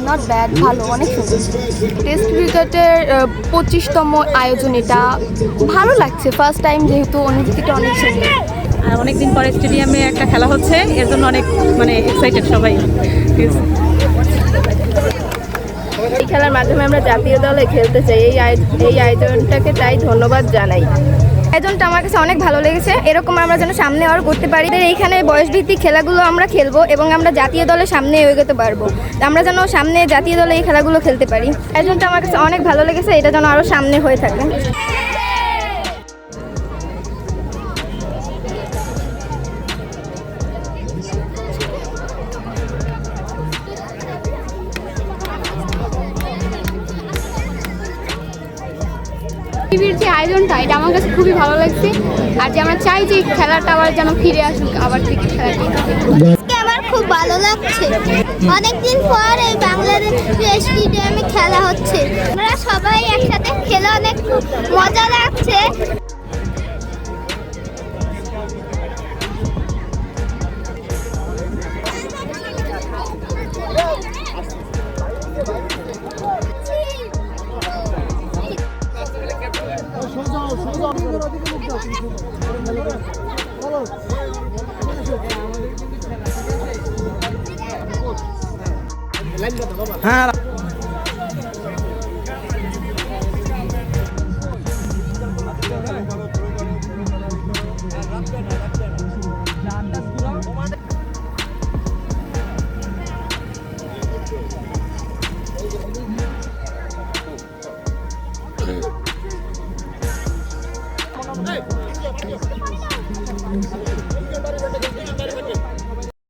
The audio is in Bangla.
নট ব্যাড ভালো অনেক সুন্দর। টেস্ট ক্রিকেটের পঁচিশতম আয়োজন এটা ভালো লাগছে ফার্স্ট টাইম যেহেতু অনুভূতিটা অনেক সুন্দর। আর অনেকদিন পরে স্টেডিয়ামে একটা খেলা হচ্ছে এর জন্য অনেক মানে এক্সাইটেড সবাই। এই খেলার মাধ্যমে আমরা জাতীয় দলে খেলতে চাই এই আয়- এই আয়োজনটাকে তাই ধন্যবাদ জানাই। আয়োজনটা আমার কাছে অনেক ভালো লেগেছে। এরকম আমরা যেন সামনে আর করতে পারি। এইখানে বয়সভিত্তিক খেলাগুলো আমরা খেলব এবং আমরা জাতীয় দলের সামনে এগোতে পারব। আমরা যেন সামনে জাতীয় দলে এই খেলাগুলো খেলতে পারি। আয়োজনটা আমার কাছে অনেক ভালো লেগেছে, এটা যেন আরও সামনে হয়ে থাকে। টিভির যে আয়োজনটা, এটা আমার খুবই ভালো লাগছে। আর যে আমরা চাই যে খেলাটা আবার যেন ফিরে আসুক, আবার ক্রিকেট খেলাটি আমার খুব ভালো লাগছে। অনেকদিন খেলা হচ্ছে। আমরা সবাই একসাথে খেলে অনেক মজা হ্যাঁ